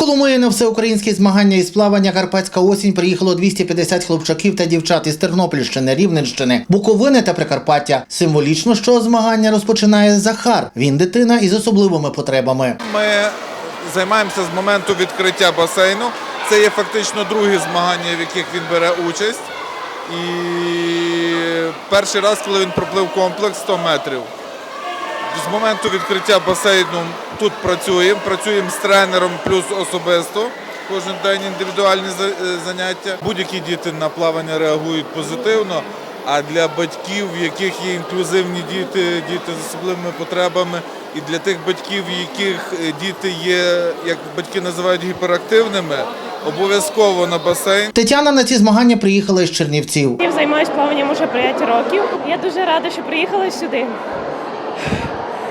Коломиї на всеукраїнські змагання із плавання Карпатська осінь приїхало 250 хлопчаків та дівчат із Тернопільщини, Рівненщини, Буковини та Прикарпаття. Символічно, що змагання розпочинає Захар. Він дитина із особливими потребами. Ми займаємося з моменту відкриття басейну. Це є фактично другі змагання, в яких він бере участь. І перший раз, коли він проплив комплекс 100 метрів. З моменту відкриття басейну тут працюємо. Працюємо з тренером плюс особисто. Кожен день індивідуальні за- е, заняття. Будь-які діти на плавання реагують позитивно. А для батьків, в яких є інклюзивні діти, діти з особливими потребами, і для тих батьків, в яких е, діти є, як батьки називають гіперактивними, обов'язково на басейн. Тетяна на ці змагання приїхала із Чернівців. Я займаюся плаванням уже 5 років. Я дуже рада, що приїхала сюди.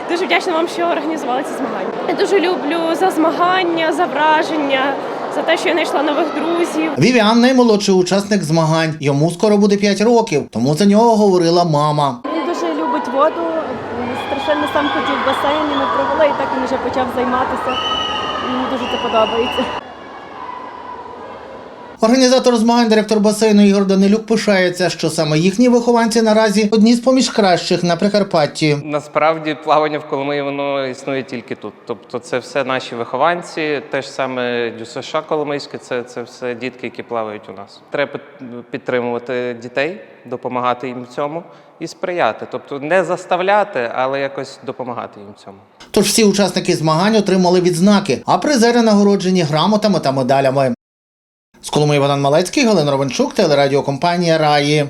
Дуже вдячна вам, що організували ці змагання. Я дуже люблю за змагання, за враження, за те, що я знайшла нових друзів. Вівіан наймолодший учасник змагань. Йому скоро буде 5 років, тому за нього говорила мама. Він дуже любить воду, страшенно сам хотів басейн, і ми провели, і так він вже почав займатися. Мені дуже це подобається. Організатор змагань, директор басейну Ігор Данилюк пишається, що саме їхні вихованці наразі одні з поміж кращих на Прикарпатті. Насправді плавання в Коломиї воно існує тільки тут. Тобто це все наші вихованці, те ж саме ДЮСШ Коломийське, це, це все дітки, які плавають у нас. Треба підтримувати дітей, допомагати їм в цьому і сприяти. Тобто не заставляти, але якось допомагати їм цьому. Тож всі учасники змагань отримали відзнаки, а призери нагороджені грамотами та медалями. З Коломиї Богдан Малецький, Галина Ровенчук, телерадіокомпанія Раї.